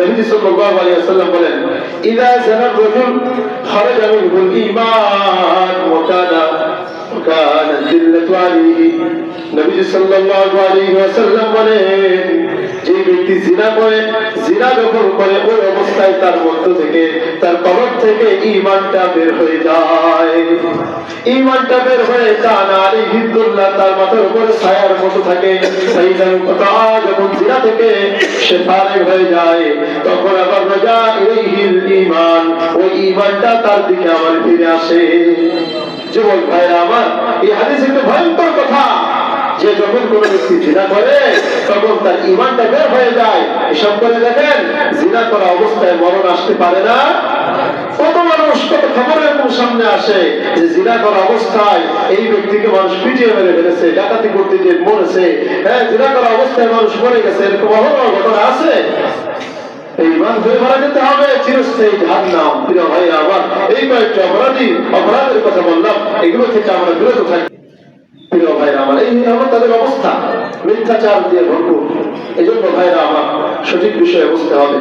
নবী সাল্লাল্লাহু আলাইহি ওয়াসাল্লাম বলেন, ইদা জানা রাজুল খারাজা মিনহুল ঈমান ওয়া কানা কানা জিল্লাতু আলাইহি। নবী সাল্লাল্লাহু আলাইহি ওয়াসাল্লাম বলেন ব্যক্তি জিনা করে, জিনা যখন করে, ওই অবস্থায় তার মধ্য থেকে, তার কবর থেকে ঈমানটা বের হয়ে যায়। ঈমানটা বের হয়ে কান আলাইহি দুল্লাহ তার মাথার উপরে ছায়ার মতো থাকে। সেই কথা যখন জিনা থেকে সে ফারেক হয়ে যায়, তখন আবার রাজা ইলাইহিল ঈমান, ওই ঈমানটা তার দিকে আবার ফিরে আসে। যুবক ভাইরা, আমার এই হাদিস একটা ভয়ঙ্কর কথা। যে যখন কোন ব্যক্তি জিনা করে, তখন তার ইমানটা বের হয়ে যায়। এসব করে দেখেন, জিনা করা অবস্থায় মরণ আসতে পারে না। কত মানুষ, কত খবর এরকম সামনে আসে যে জিনা করা অবস্থায় এই ব্যক্তিকে মানুষ পিটিয়ে মেরে ফেলেছে, ডাকাতি করতে গিয়ে মরেছে। হ্যাঁ জিনা করা অবস্থায় মানুষ মরে গেছে, এরকম অহরহ ঘটনা আছে। এই ইমান ধরে মারা যেতে হবে, চিরস্থায়ী জাহান্নাম। প্রিয় ভাই আমার, এই কয়েকটি অপরাধী, অপরাধের কথা বললাম, এগুলো থেকে আমরা বিরত থাকি। প্রিয় ভাইরা আমার, এই আমার তাদের অবস্থা। মিথ্যাচার দিয়ে ভরপুর। এই জন্য ভাইরা আমার সঠিক বিষয়ে বুঝতে হবে।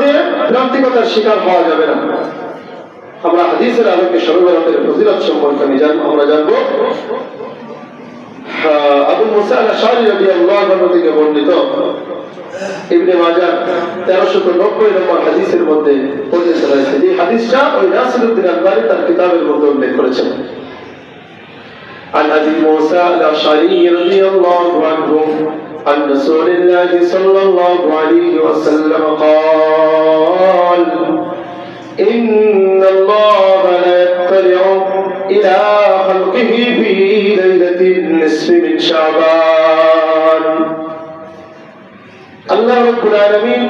দিয়ে ভ্রান্তিকতার শিকার হওয়া যাবে না। আমরা হাদিসের আলোকে ফজিলত সম্পর্কে আমি আমরা জানব। আবু মুসা থেকে বর্ণিত। ইবনে মাজাহ 1390 নম্বর হাদিসের মধ্যে উল্লেখ রয়েছে যে হাদিসটা ওই তার কিতাবের মধ্যে উল্লেখ করেছেন। عن أبي موسى الأشعري رضي الله عنه عن رسول الله صلى الله عليه وسلم قال إن الله لا يطلع إلى خلقه في ليلة النصف من شعبان الله رب العالمين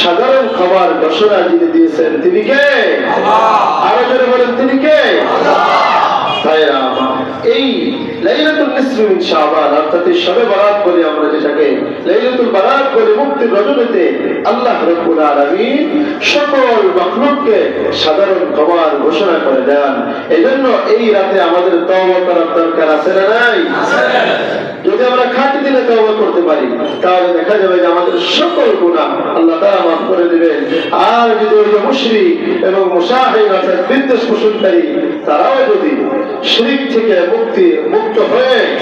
সাধারণ খাবার ঘোষণা যিনি দিয়েছেন। তিনি কে? আরও বলেন তিনি কে? তাই এই লাইলাতুল নিসফি মিন শাবান, অর্থাৎ শবে বরাত বলে আমরা যেটাকে লাইলাতুল বারাত বলে মুক্তির রজনীতে আল্লাহ রাব্বুল আলামিন সকল মাখলুককে সাধারণ ক্ষমার ঘোষণা করে দেন। এজন্য এই রাতে আমাদের তওবা করার দরকার আছে না নাই? যদি আমরা খাঁটি দিলে তওবা করতে পারি, তাহলে দেখা যাবে যে আমাদের সকল গুনাহ আল্লাহ তাআলা মাফ করে দিবেন। আর যদি ওই মুশরিক এবং মুশাহিদ অর্থাৎ বিদ্বেষ পোষণকারী, তারাও যদি শিরিক থেকে মুক্তি মুক্ত হয়ে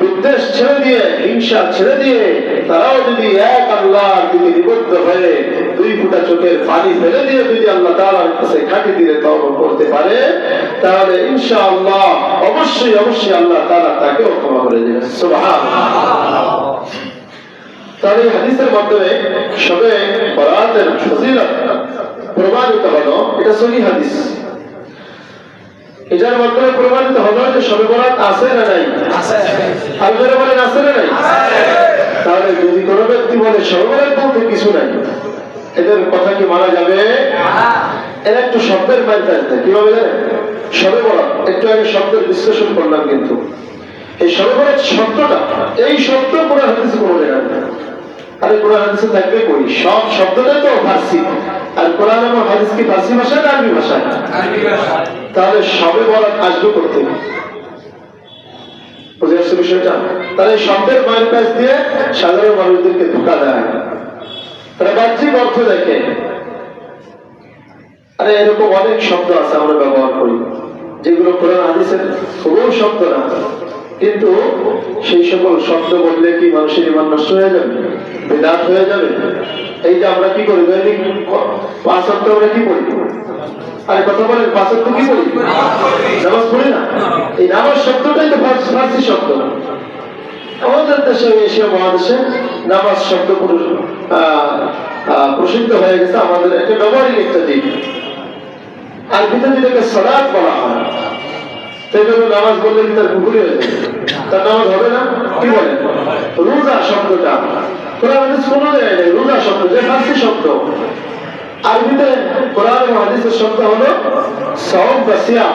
বিদ্বেষ ছেড়ে দিয়ে, হিংসা ছেড়ে দিয়ে তারাও যদি এক আল্লাহর দিকে নিবদ্ধ হয়ে দুই ফুটা চোখের পানি ফেলে দিয়ে যদি আল্লাহ তাআলার কাছে খাঁটি দিলে তওবা করতে পারে, তাহলে ইনশাআল্লাহ অবশ্যই অবশ্যই আল্লাহ তাআলা তাকেও ক্ষমা করে দেবেন। সুবহানাল্লাহ। তাহলে হাদিসের মাধ্যমে সবে বরাতের ফজিলত প্রমাণিত হলো। এটা সহি হাদিস। এটার মাধ্যমে প্রমাণিত হলো যে সবে বরাত আছে না নাই? আর যারা বলেন আছে না নাই? তাহলে যদি কোনো ব্যক্তি বলে সবে বরাত বলতে কিছু নাই এদের কথা কি মানা যাবে? এর একটু শব্দের মানতে আসবে কীভাবে জানেন? সবে বরাত একটু আগে শব্দের বিশ্লেষণ করলাম কিন্তু। এই সবে বরাত শব্দটা এই শব্দ কোরআন হাদিসে কোনো জায়গায় আরে কোরআন হাদিসে থাকবে কই? সব শব্দটা তো ফার্সি। আর কোরআন এবং হাদিস কি ফার্সি ভাষা না আরবি ভাষা? তাহলে সবে বরাত আসবে করতে বুঝে আসছে বিষয়টা? তাহলে শব্দের মায়ের দিয়ে সাধারণ মানুষদেরকে ধোকা দেয়। তারা বাহ্যিক অর্থ দেখে। আরে এরকম অনেক শব্দ আছে আমরা ব্যবহার করি যেগুলো কোরআন হাদিসের কোনো শব্দ না। কিন্তু সেই সকল শব্দ বললে কি মানুষের ইমান নষ্ট হয়ে যাবে? বেদাত হয়ে যাবে? এই যে আমরা কি করি? দৈনিক পাঁচ অক্ট আমরা কি পড়ি? আরে কথা বলেন, পাঁচ অক্ট কি পড়ি? নামাজ পড়ি না? এই নামাজ শব্দটাই তো ফার্সি শব্দ। আমাদের দেশে, এশিয়া মহাদেশে নামাজ শব্দ প্রসিদ্ধ হয়ে গেছে। আমাদের একটা ব্যবহারিক একটা দিক। আরবিতে যেটাকে সলাৎ বলা হয়। সেই জন্য নামাজ বললে কি তার কুকুরি হয়ে যাবে? তার নামাজ হবে না? কি বলে? রোজা শব্দটা। কোরআন হাদিস কোনো জায়গায় নেই, রোজা শব্দ, যে ফার্সি শব্দ। আরবিতে কোরআন হাদিসের শব্দ হলো সব বা সিয়াম।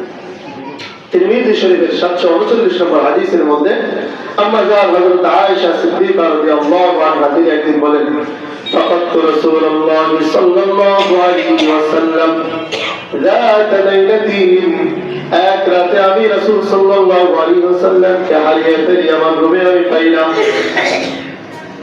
তিরমিজি শরীফের সাতশো উনচল্লিশ নম্বর হাদিসের মধ্যে আম্মা জান হযরত আয়েশা সিদ্দিকা রাদিয়াল্লাহু আনহা তিনি একদিন বলেন فقدت رسول الله صلى الله عليه وسلم ذات ليلة এক রাতে আমি রাসূল সাল্লাল্লাহু আলাইহি ওয়াসাল্লামকে হারিয়ে ফেলি আমার রুমে আমি পাইলাম فخرجت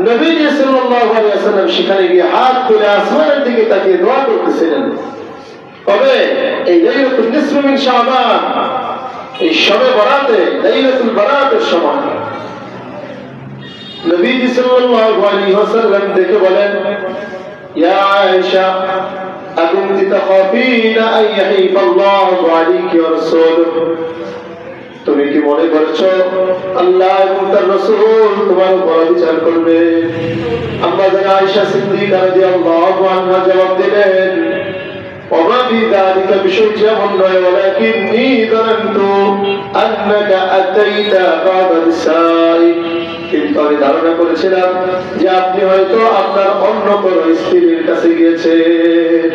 নবী সাল্লাল্লাহু আলাইহি ওয়াসাল্লাম সেখানে গিয়ে হাত তুলে আসমানের দিকে তাকিয়ে দোয়া করতেছিলেন তবে এই লাইলাতুল নিসফ মিন শাবান এই শবে বরাতে লাইলাতুল বরাতের সময় নবী সাল্লাল্লাহু আলাইহি ওয়াসাল্লাম দেখে বলেন ইয়া আয়েশা أكنت تخافين أن يحيف الله عليك ورسوله তুমি কি মনে করছো আল্লাহ এবং তার রসুল তোমার উপর বিচার করবে আম্মা জান আয়েশা সিদ্দিকা রাদিয়াল্লাহু আনহা জবাব দিলেন وما في ذلك بشيء যেমন নয় ولكني ظننت أنك أتيت بعض النساء কিন্তু আমি ধারণা করেছিলাম যে আপনি হয়তো আপনার অন্য কোনো স্ত্রীর কাছে গিয়েছেন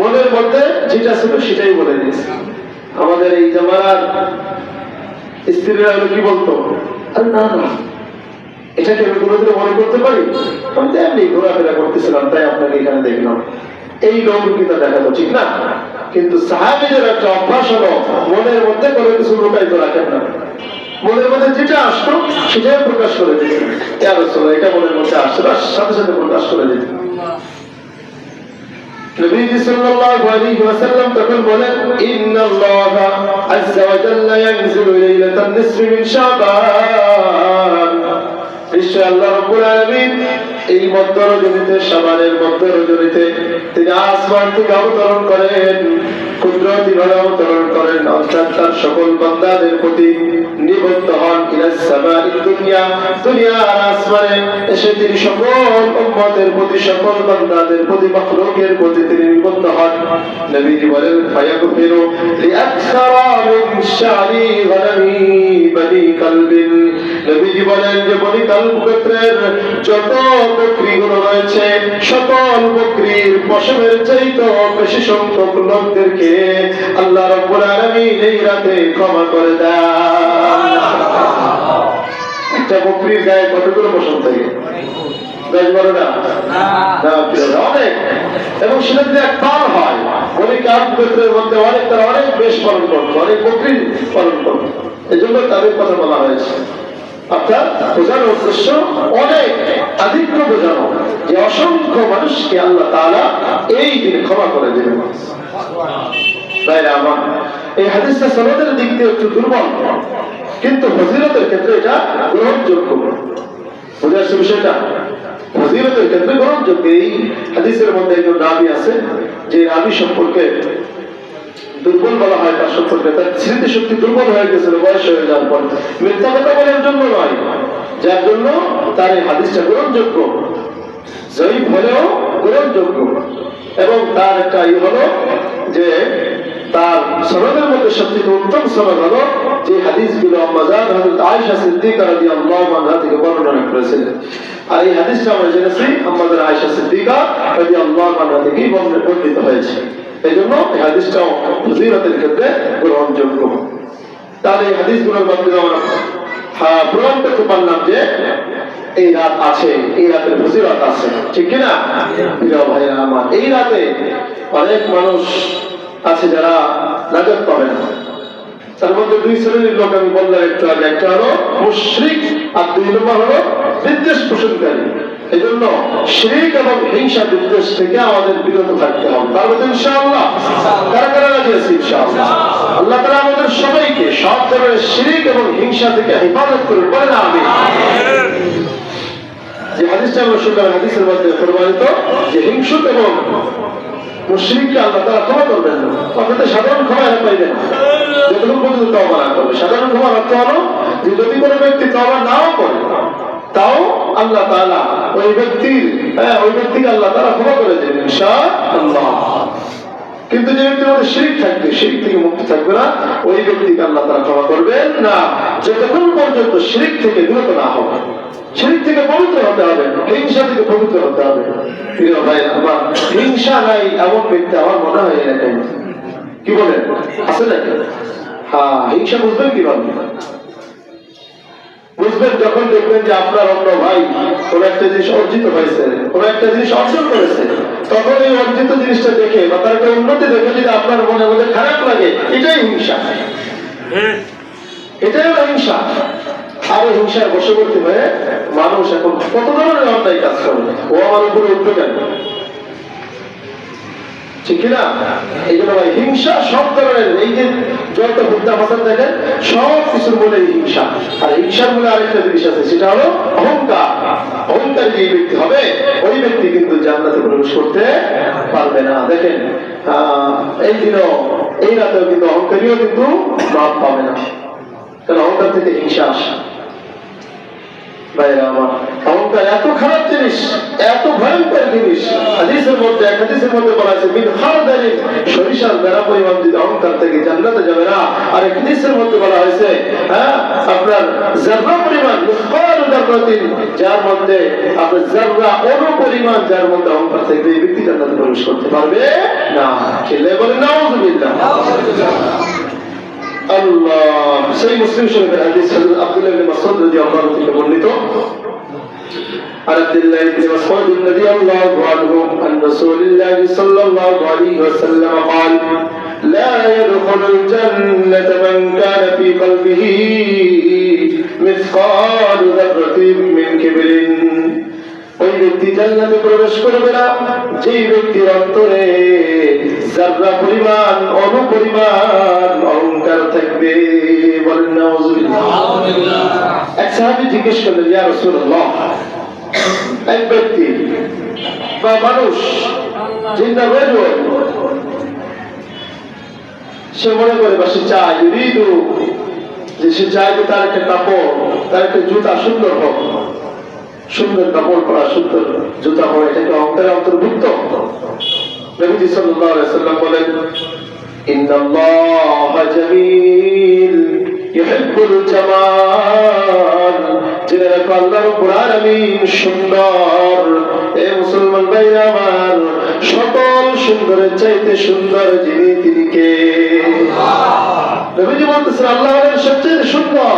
মনের মধ্যে যেটা ছিল সেটাই বলে দিয়েছে আমাদের এই জামানার স্ত্রীরা কি বলতো? আরে না না। এটাকে আমি কোনোদিন মনে করতে পারি? আমি তো এমনি ঘোরাফেরা করতেছিলাম, তাই আপনাকে এখানে দেখলাম। এই নৌকিতা দেখাতো, ঠিক না? কিন্তু সাহাবিদের একটা অভ্যাস হলো, মনের মধ্যে কোনো কিছু লুকায়িত রাখেন না। মনের মধ্যে যেটা আসতো, সেটাই প্রকাশ করে দিতেন। এটা মনের মধ্যে বাস, সাথে সাথে প্রকাশ করে দিতেন। নবীজি সাল্লাল্লাহু আলাইহি ওয়াসাল্লাম তখন বলেন, ইন্নাল্লাহ আযজা ওয়া জাল্লা ইয়ানজিলু লাইলাতান নিসফি মিন শাবান। নিশ্চয় আল্লাহ আলামিন এই মধ্য শাবানের মধ্য তিনি আসমান থেকে অবতরণ করেন। সকল বান্দাদের প্রতি পশমের চাইতে বেশি সংখ্যক লোকদেরকে আল্লাহ রাব্বুল আলামিন এই রাতে ক্ষমা করে দেন। একটা বকরির গায়ে কতগুলো পশম থাকে অনেক। বেশ পালন করতো, অনেক বকরি পালন করতো। এই জন্য তাদের কথা বলা হয়েছে। অর্থাৎ বোঝানোর উদ্দেশ্য অনেক আধিক্য বোঝানো যে অসংখ্য মানুষকে আল্লাহ তাআলা এই দিন ক্ষমা করে দেবেন। এই হাদিসটা সনদের দিক দিয়ে একটু দুর্বল, কিন্তু ফজিলতের ক্ষেত্রে এটা গ্রহণযোগ্য। বুঝে আসছে বিষয়টা? ফজিলতের ক্ষেত্রে গ্রহণযোগ্য। এই হাদিসের মধ্যে একজন রাবি আছে, যে রাবি সম্পর্কে দুর্বল বলা হয়, তার সম্পর্কে তার স্মৃতি শক্তি দুর্বল হয়ে গেছিল বয়স হয়ে যাওয়ার পর। মিথ্যা কথা বলার জন্য নয়। যার জন্য তার এই হাদিসটা গ্রহণযোগ্য। জয়ীফ হলেও গ্রহণযোগ্য। এবং তার একটা ই হলো যে, তার সনদের মধ্যে সবচেয়ে উত্তম সনদ হলো যে হাদিসগুলো আম্মাজান হযরত আয়েশা সিদ্দিকা থেকে বর্ণনা আর এই হাদিসটা আমরা জেনেছি আম্মাজান আয়েশা সিদ্দিকা থেকে বর্ণিত হয়েছে। এই জন্য এই হাদিসটাও ফজিলতের ক্ষেত্রে গ্রহণযোগ্য। তাহলে এই মাধ্যমে আমরা হ্যাঁ, প্রমাণ করতে পারলাম যে এই রাত আছে এই রাতের ফজিলত আছে। ঠিক কিনা? প্রিয় আমার এই রাতে অনেক মানুষ আছে যারা নাজাত পাবে না। তার মধ্যে দুই শ্রেণির লোক আমি বললাম একটু আগে একটা হলো মুশরিক আর দুই নম্বর হলো বিদ্বেষ পোষণকারী। এই জন্য শিরিক এবং হিংসা বিদ্বেষ থেকে আমাদের বিরত থাকতে হবে। তার মধ্যে ইনশাআল্লাহ কারা কারা আছে ইনশাআল্লাহ? আল্লাহ তাআলা আমাদের সবাইকে সব ধরনের শিরিক এবং হিংসা থেকে হেফাজত করুন। বলেন আমি যে হাদিসটা আমরা শুনলাম, হাদিসের মধ্যে প্রমাণিত যে হিংসুক এবং মুশরিককে আল্লাহ তারা ক্ষমা করবেন না। অর্থাৎ সাধারণ ক্ষমা এরা পাইবেন না। যতক্ষণ পর্যন্ত তওবা না করবে। সাধারণ ক্ষমার অর্থ হলো যে যদি কোনো ব্যক্তি তওবা নাও করে তাও আল্লাহ তাআলা ওই ব্যক্তির হ্যাঁ ওই ব্যক্তিকে আল্লাহ তাআলা ক্ষমা করে ইনশাআল্লাহ। কিন্তু যে ব্যক্তির মধ্যে শিরিক থাকবে, শিরিক থেকে মুক্ত থাকবে না, ওই ব্যক্তিকে আল্লাহ তারা ক্ষমা করবেন না। যতক্ষণ পর্যন্ত শিরিক থেকে বিরত না হবে শিরিক থেকে পবিত্র হতে হবে, হিংসা থেকে পবিত্র হতে হবে। প্রিয় ভাই, আমার হিংসা নাই এমন ব্যক্তি আমার মনে হয় এলাকায় কি বলেন? আছে নাকি? হ্যাঁ হিংসা বুঝবেন কীভাবে? বুঝবেন, যখন দেখবেন যে আপনার অন্য ভাই কোন একটা জিনিস অর্জিত হয়েছে, কোন একটা জিনিস অর্জন করেছে, তখন এই অর্জিত জিনিসটা দেখে বা তার একটা উন্নতি দেখে যদি আপনার মনে মধ্যে খারাপ লাগে, এটাই হিংসা। এটাই হলো হিংসা। আর হিংসার বশবর্তী হয়ে মানুষ এখন কত ধরনের অন্যায় কাজ করে? ও আমার উপরে উঠবে কেন? ঠিক কিনা? এই জন্য হিংসা সব ধরনের, এই যে যত দেখেন, সব কিছুর হিংসা। আর হিংসার আরেকটা জিনিস আছে, সেটা হলো অহংকার। অহংকার যে ব্যক্তি হবে? ওই ব্যক্তি কিন্তু জান্নাতে প্রবেশ করতে পারবে না। দেখেন এই দিনও, এই রাতেও কিন্তু অহংকারীও কিন্তু মাপ পাবে না। কারণ অহংকার থেকে হিংসা আসে। অহংকার এত হ্যাঁ আপনার জাররা পরিমাণ, মিসকাল জাররাতিন যার আপনার জাররা অনু পরিমাণ, যার এই ব্যক্তি জান্নাতে প্রবেশ করতে পারবে না। খেলে বলে নাউজুবিল্লাহ। আল্লাহ সেই মুসলিম শরীফের হাদিস হযরত আব্দুল্লাহ ইবনে মাসউদ রাদিয়াল্লাহু আনহু থেকে বর্ণিত عن عبد الله بن مسعود رضي الله عنه عن رسول الله صلى الله عليه وسلم قال لا يدخل الجنة من كان في قلبه مثقال ذرة من كبر ওই ব্যক্তি জান্নাতে প্রবেশ করবে না। যেই ব্যক্তির অন্তরে যার্রা পরিমাণ অনু পরিমাণ অহংকার থাকবে বলেন নাউজুবিল্লাহ এক সাহাবী জিজ্ঞেস করলেন ইয়া রাসূলুল্লাহ এক ব্যক্তি বা মানুষ রজুল সে মনে করে বা সে চায় যে সে চায় যে তার একটা কাপড় তার একটা জুতা সুন্দর হোক। সুন্দর কাপড় পরা সুন্দর জুতা পরা এটাকে অন্তরে অন্তর্ভুক্ত নবীজি সাল্লাল্লাহু আলাইহি সাল্লাম বলেন ইন্নাল্লাহা জামিল ইউহিব্বুল জামাল। জেনে রাখো আল্লাহ রাব্বুল আলামিন সুন্দর। এ মুসলমান ভাইরা আমার সকল সুন্দরের চাইতে সুন্দর যিনি তিনি কে? নবীজি বলতেছেন আল্লাহ হলেন সবচেয়ে সুন্দর।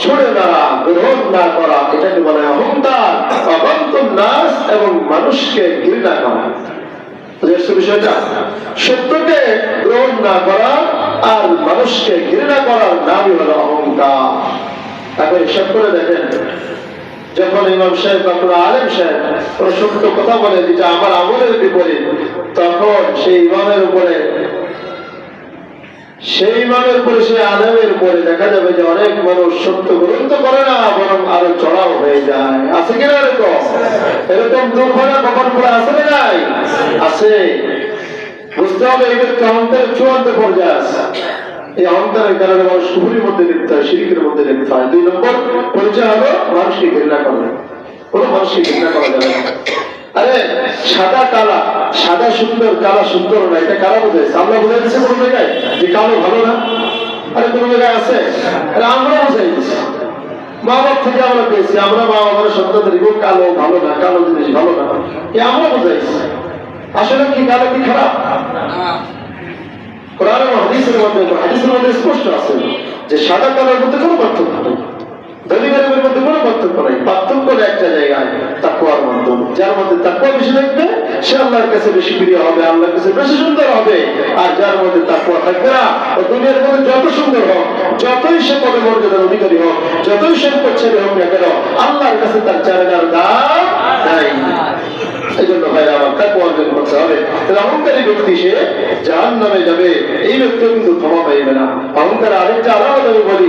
ছুড়ে মারা গ্রহণ না করা, এটাকে বলে অহংকার। অবন্তম নাস এবং মানুষকে ঘৃণা করা। সত্যকে গ্রহণ না করা আর মানুষকে ঘৃণা করার নামই হলো অহংকার। তাকে দেখেন, যখন ইমাম সাহেব কোনো আলেম সাহেব কোন সত্য কথা বলে, যেটা আমার আমলের বিপরীত, তখন সেই ইমামের উপরে সেই ইমামের পরে সেই আলেমের পরে দেখা যাবে যে অনেক মানুষ সত্য গ্রহণ তো করে না, বরং আরও চড়াও হয়ে যায়। আছে কিনা এরকম? এরকম দুর্ঘটনা কখন করে আছে না নাই? আছে। বুঝতে হবে এই ব্যক্তি চূড়ান্ত পর্যায়ে আছে। এই অহংকারের কারণে মানুষ কুহুরির মধ্যে লিপ্ত হয়, শিরিকের মধ্যে লিপ্ত হয়। দুই নম্বর, পরিচয় হলো মানুষকে ঘৃণা করে। কোনো মানুষকে ঘৃণা করা যাবে না। আরে, সাদা কালা, সাদা সুন্দর, কালা সুন্দর না, এটা কালা আমরা বোঝাইছি কোনো জায়গায়? যে কালো ভালো না? আরে, কোনো জায়গায় আছে? আরে আমরা বোঝাই দিচ্ছি মা থেকে আমরা পেয়েছি, আমরা মা বাবার সন্তানদের কালো, ভালো না, কালো জিনিস ভালো না। এ আমরা বোঝাইছি আসলে কি কালো কি খারাপ? কোরআন হাদিসের মধ্যে হাদিসের মধ্যে স্পষ্ট আছে যে সাদা কালোর মধ্যে কোনো পার্থক্য নেই। গরিবের মধ্যে কোনো পার্থক্য নাই। পার্থক্য হলে একটা জায়গায় তাকুয়ার মাধ্যমে যার মধ্যে তাকুয়া বেশি থাকবে সে আল্লাহর কাছে বেশি প্রিয় হবে, আল্লাহর কাছে বেশি সুন্দর হবে। আর যার মধ্যে তাকুয়া থাকবে না, ও দুনিয়ার মধ্যে যত সুন্দর হোক, যতই সে পদে মর্যাদার অধিকারী হোক, যতই সে ছেলে হোক না কেন, আল্লাহর কাছে তার চারাগার দাম নাই। এই জন্য ভাই আমার তাকে অর্জন করতে হবে অহংকারী ব্যক্তি সে জাহান নামে যাবে। এই ব্যক্তিও কিন্তু ক্ষমা পাইবে না। অহংকার আরেকটা আলাদা আমি বলি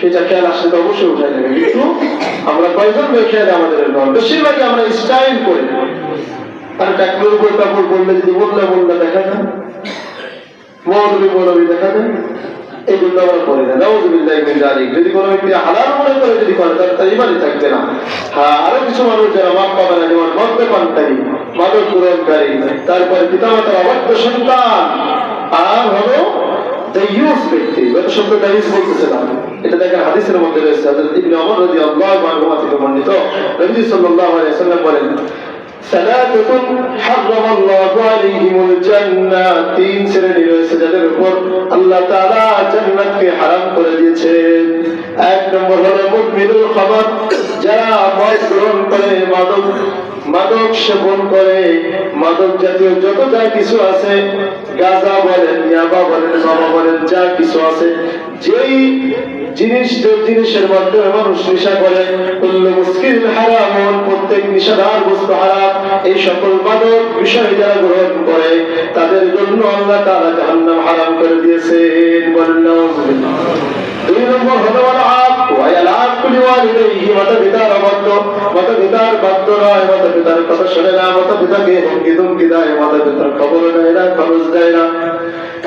সেটা খেয়াল আসলে অবশ্যই উঠাই নেবে কিন্তু আমরা কয়জন মেয়ে খেয়াল আমাদের বেশিরভাগই আমরা স্টাইল করি আর ডাক্তারের উপর কাপড় পরলে যদি বললে বললে দেখা যায়। মৌলবী দেখা যায়। করি না যদি কোনো ব্যক্তি হালাল মনে করে যদি করে, তার ইমানই থাকবে না। হ্যাঁ আরও কিছু মানুষ যারা মাপ পাবে না, যেমন মদ্যপানকারী, মাদক গ্রহণকারী তারপরে পিতামাতার অবাধ্য সন্তান। আর হলো দাইয়ুস ব্যক্তি গত সপ্তাহে দাইয়ুস বলতেছে না এটা দেখেন হাদিসের মধ্যে রয়েছে হযরত ইবনে ওমর রাদিয়াল্লাহু আনহু থেকে বর্ণিত নবী সাল্লাল্লাহু আলাইহি ওয়াসাল্লাম বলেন ثلاثة حرم الله عليهم الجنة তিন শ্রেণী রয়েছে যাদের উপর আল্লাহ তাআলা জান্নাতকে হারাম করে দিয়েছেন। এক নম্বর হলো মুদমিনুল খাবার। যারা মদ গ্রহণ করে, মাদক মাদক সেবন করে, মাদক জাতীয় যত যা কিছু আছে, গাজা বলেন, ইয়াবা বলেন, বাবা বলেন, যা কিছু আছে, যেই জিনিস জিনিসের মাধ্যমে মানুষ নেশা করে। কুল্লু হারাম, প্রত্যেক নিষেধার বস্তু হারাম। এই সকল মাদক বিষয় যারা গ্রহণ করে, তাদের জন্য আল্লাহ তাআলা জাহান্নাম হারাম করে দিয়েছেন বলেন দুই নম্বর হলো আপ ওয়াল আপ কুলি ওয়ালিদাইহি মাতা পিতার অবাধ্য মাতা পিতার বাধ্য নয় মাতা পিতার কথা শোনে না মাতা পিতাকে হুমকি ধুমকি দেয় মাতা পিতার খবর নেয় না, খরচ দেয় না।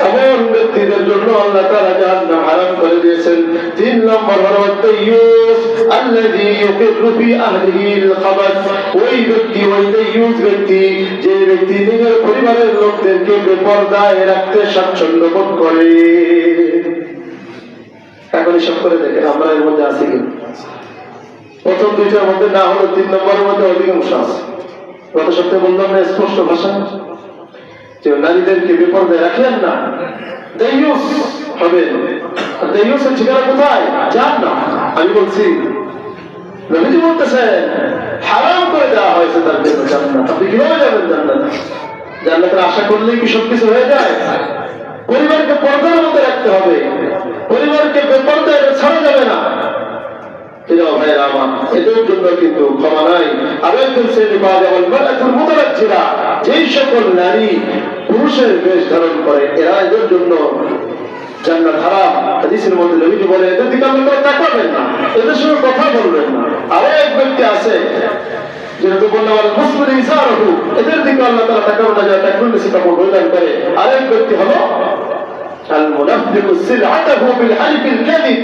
এমন ব্যক্তিদের জন্য আল্লাহ তাআলা জাহান্নাম হারাম করে দিয়েছেন? তিন নম্বর হলো তাইয়ুস আল্লাযী ইউকিরু ফি আহলিহি আল ওই ব্যক্তি, ওই তাইয়ুস ব্যক্তি, যে ব্যক্তি নিজের পরিবারের লোকদেরকে বেপরদায় রাখতে স্বাচ্ছন্দ্য বোধ করে। এখন এসব করে দেখেন, আমরা এর মধ্যে আছি কি প্রথম দুইটার মধ্যে না হলো তিন নম্বরের মধ্যে অধিকাংশ আছে। গত সপ্তাহে বললাম না, স্পষ্ট ভাষা। যে নারীদেরকে বিপর্দে রাখলেন না। দেয়ুস হবে। দেয়ুসের ঠিকানা কোথায়? যান না আমি বলছি, নবীজি বলতেছেন, হারাম করে দেওয়া হয়েছে তার জন্য জান্নাত। আপনি কীভাবে যাবেন জান্নাত? জান্নাতের আশা করলেই কি সবকিছু হয়ে যায়? পরিবারকে পর্দার মধ্যে রাখতে হবে। পরিবারকে বেপর্দায় ছাড়া যাবে না। কথা বলবেন না। আরও এক ব্যক্তি আছে যেহেতু বললাম মুসলিম ইসারহু এদের দিকে আল্লাহ তাআলা তাকাবেন না যারা আরেক ব্যক্তি হলো আল মুনাফিকু সিলআতাহু বিল হালিফিল কাযিব।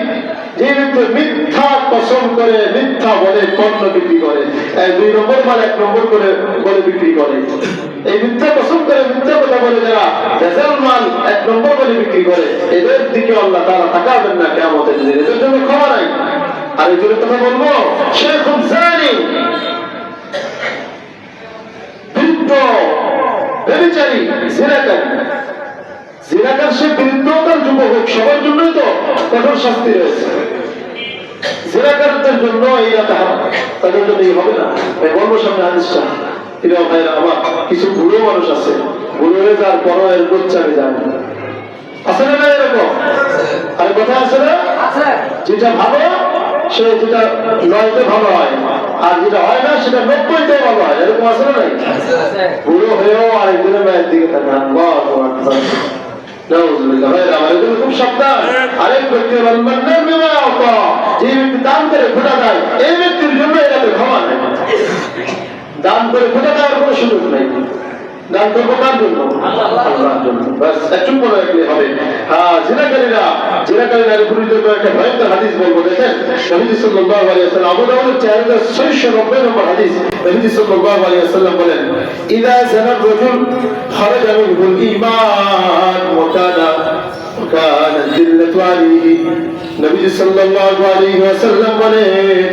ব্যক্তি মিথ্যা কসম করে, মিথ্যা বলে পণ্য বিক্রি করে দুই নম্বর মাল এক নম্বর করে বলে বিক্রি করে। এই মিথ্যা করে মিথ্যা বলে যারা ভেজাল মাল এক নম্বর বলে বিক্রি করে, এদের দিকে আল্লাহ তারা তাকাবেন না কেমতের দিন। এদের জন্য ক্ষমা নাই। আর এই জন্য বলব, শেখ জানি বৃদ্ধ ব্যবিচারী জিনাকারী জিনাকার সে বৃদ্ধ তার যুবক সবার জন্যই তো কঠোর শাস্তি রয়েছে। জিনাকারদের জন্য এই রাতে হারাম তাদের জন্য এই হবে না। আমি বলব সামনে হাদিসটা প্রিয় ভাইরা আমার কিছু বুড়ো মানুষ আছে। বুড়ো হয়ে যাওয়ার পরও এর গোচ্চারে যায় আছে না না এরকম? আর কথা আছে না? যেটা ভালো সে যেটা নয়তে ভালো হয়। আর যেটা হয় না সেটা নব্বইতে ভালো হয়। এরকম আছে না নাই? বুড়ো হয়েও আরেকজনের মায়ের দিকে তাকান। খুব সাবধান। আরেক ব্যক্তি যে ব্যক্তি দান করে ফোটা দেয়। এই ব্যক্তির জন্য এটাতে ক্ষমা নেই। দান করে ফোটা দেওয়ার কোনো সুযোগ নেই। গান করব কার জন্য আল্লাহর জন্য বাস চুপ করে রাখলে হবে হ্যাঁ জিনাকারীরা জিনাকারীরা রিপুরিত একটা ভয়ঙ্কর হাদিস বলব দেখেন নবীজ সাল্লাল্লাহু আলাইহি ওয়াসাল্লাম আবু দাউদের 4690 নম্বর হাদিস নবীজ সাল্লাল্লাহু আলাইহি ওয়াসাল্লাম বলেন ইদা জানা রাজুল খারাজা মিনহুল ঈমান ওয়া কানা কানা জিল্লাতু আলাইহি নবীজ সাল্লাল্লাহু আলাইহি ওয়াসাল্লাম বলেন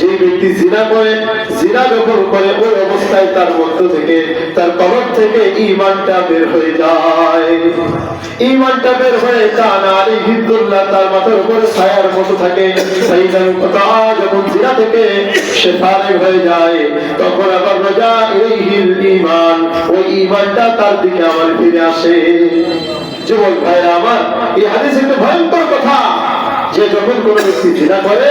যে ব্যক্তি জিনা করে, জিনা যখন করে, ওই অবস্থায় তার মধ্য থেকে, তার কবর থেকে ঈমানটা বের হয়ে যায়। ঈমানটা বের হয়ে কান আলাইহি দুল্লাহ তার মাথার উপরে ছায়ার মতো থাকে। সেই কথা যখন জিনা থেকে সে ফারেক হয়ে যায়, তখন আবার রাজা হিল ঈমান, ওই ইমানটা তার দিকে আমার ফিরে আসে। যুবক ভাইরা, আমার এই হাদিস একটা ভয়ঙ্কর কথা। যখন কোন ব্যক্তি জিনা করে,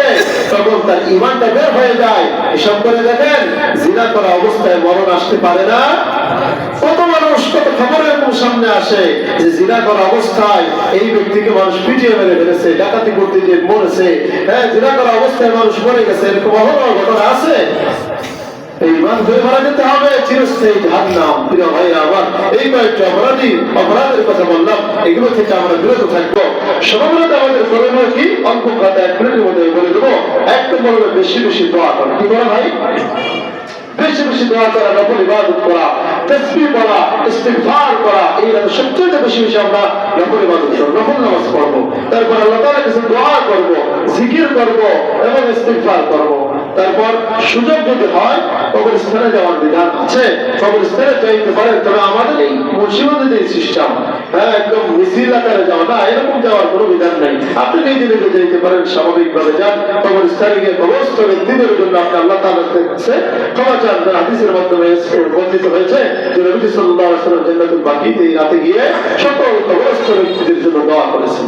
তখন তার ইমানটা বের হয়ে যায়। এসব করে দেখেন, জিনা করা অবস্থায় মরণ আসতে পারে না। কত মানুষ, কত খবর এরকম সামনে আসে যে জিনা করা অবস্থায় এই ব্যক্তিকে মানুষ পিটিয়ে মেরে ফেলেছে, ডাকাতি করতে গিয়ে মরেছে। হ্যাঁ জিনা করা অবস্থায় মানুষ মরে গেছে, এরকম অহরহ ঘটনা আছে? এই ইমান ধরে মারা যেতে হবে, চিরস্থায়ী প্রিয় ভাই আমার, এই কয়েকটা অপরাধী, অপরাধের কথা বললাম, এগুলো থেকে আমরা বিরত থাকব। আমাদের করণীয় কি? এক মিনিটের মধ্যে বলে দেবো, এক নম্বর বেশি বেশি দোয়া করা। কি করা ভাই? বেশি বেশি দোয়া করা নকল ইবাদত করা করা সবচেয়ে বেশি বেশি আমরা নকল ইবাদত করব নকল নামাজ পড়ব। তারপর আল্লাহ তাআলার দোয়া করব, জিকির করব এবং ইস্তিগফার করব। তারপর সুযোগ যদি হয়, কবরস্থানে যাওয়ার বিধান আছে। কবরস্থানে যাইতে পারে, তবে আমাদের এই মুন্সিবাদের যে সিস্টেম হ্যাঁ একদম মিছিল আকারে যাওয়া, না, এরকম যাওয়ার কোনো বিধান নেই। আপনি নিজে নিজে যাইতে পারেন, স্বাভাবিকভাবে যান, কবরস্থানে গিয়ে কবরস্থ ব্যক্তিদের জন্য আপনি আল্লাহ তাআলার কাছে ক্ষমা চান। হাদিসের মাধ্যমে বর্ণিত হয়েছে যে নবী সাল্লাল্লাহু আলাইহি ওয়াসাল্লাম জান্নাতুল এই রাতে গিয়ে সকল কবরস্থ ব্যক্তিদের জন্য দোয়া করেছেন।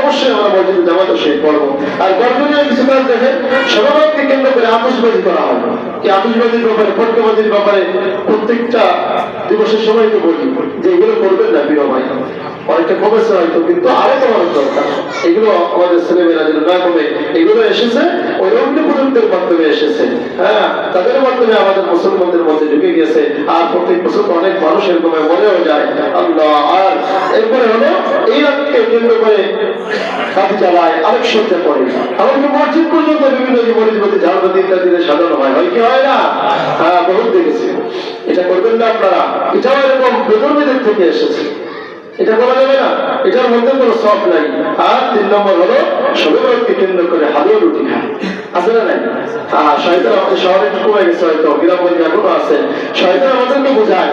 অবশ্যই আমরা প্রত্যেকটা দিবসের সময় তো বলি যে এগুলো করবেন না, প্রিয় ভাই। অনেকটা কমেছে হয়তো, কিন্তু আরও কমানোর দরকার। এগুলো আমাদের ছেলেমেয়েরা যেন না কমে, এগুলো এসেছে, ওই অন্য প্রযুক্তির মাধ্যমে এসেছে। হ্যাঁ তাদের মাধ্যমে আমাদের মুসলমানদের মধ্যে ঢুকে গিয়েছে আর প্রত্যেক বছর অনেক মানুষ এরকম মরেও যায়। আল্লাহ, আর এরপরে হলো এই রাতকে কেন্দ্র করে কাজ চালায়, আরেক সজ্জা পড়ে এমনকি মসজিদ পর্যন্ত বিভিন্ন মসজিদ ঝাড়বাতি ইত্যাদিতে সাজানো হয়। হয় কি হয় না? হ্যাঁ বহুত দেখেছি এটা করবেন না আপনারা। এটাও এরকম বেতনবিদের থেকে এসেছে। এটা বলা যাবে না। এটার মধ্যে কোনো সব নাই। আর তিন নম্বর হলো সবেবারকে কেন্দ্র করে হালুয়া রুটি খায়। আছে না নাই? হ্যাঁ শয়তান আমাদের শহরে কমে গেছে হয়তো। গ্রামগঞ্জে এখনও আছে। শয়তান আমাদেরকে বোঝায়।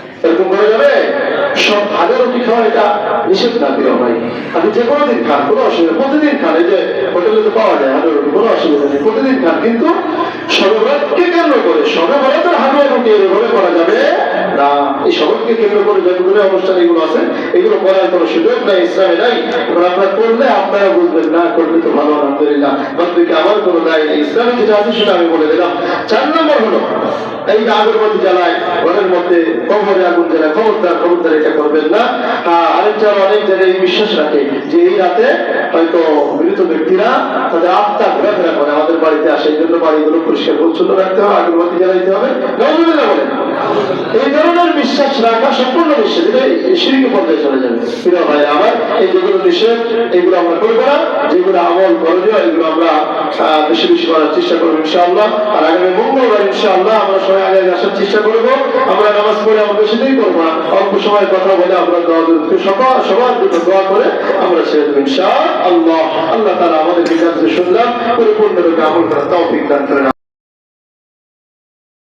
এরকম করা যাবে। সব ভালো রুটি খাওয়া, এটা নিষেধ না প্রিয় ভাই? আপনি যে কোনো দিন খান, কোনো অসুবিধা প্রতিদিন খান, এই যে হোটেলে তো পাওয়া যায় ভালো রুটি কিন্তু সর্বরাতকে কেন্দ্র করে, সর্বরাতের হালুয়া রুটি এভাবে করা যাবে না। এই সবরকে কেন্দ্র করে যতগুলো অনুষ্ঠান এগুলো আছে, এগুলো করার কোনো সুযোগ নাই ইসলামে নাই। আপনারা করলে আপনারা বুঝবেন, না করলে তো ভালো, আলহামদুলিল্লাহ। বাকি আমার কোনো দায় নেই। ইসলামে কিছু আছে সেটা আমি বলে দিলাম। চার নম্বর হলো, এই আগরবাতি জ্বালায় ঘরের মধ্যে কবরে আগুন জ্বালায়, খবরদার খবরদার এটা করবেন না। আরেকটা অনেক জায়গায় বিশ্বাস রাখে যে এই রাতে হয়তো মৃত ব্যক্তিরা তাদের আত্মা ঘোরাফেরা করে, আমাদের বাড়িতে আসে, এই জন্য বাড়িগুলো পরিষ্কার পরিচ্ছন্ন রাখতে হবে আগরবাতি জ্বালাইতে হবে। বলে বলেন এই ধরনের বিশ্বাস রাখা সম্পূর্ণ নিষেধ সিঁড়িকে পর্যায়ে চলে যাবে। প্রিয় ভাই, আমার এই যেগুলো নিষেধ এগুলো আমরা করব না। যেগুলো আমল করণীয়, এগুলো আমরা বেশি বেশি করার চেষ্টা করব ইনশাআল্লাহ। আর আগামী মঙ্গলবার ইনশাআল্লাহ আমরা সবাই আগে আসার চেষ্টা করব। আমরা নামাজ পড়ে আমরা বেশি দেরি করব না। অল্প সময় কথা বলে আমরা দোয়া সবার সবার জন্য দোয়া করে আমরা ছেড়ে দেবো ইনশাআল্লাহ। আল্লাহ তারা আমাদের বিকাশ শুনলাম। পরিপূর্ণ রূপে আমল করার তৌফিক দান করেন।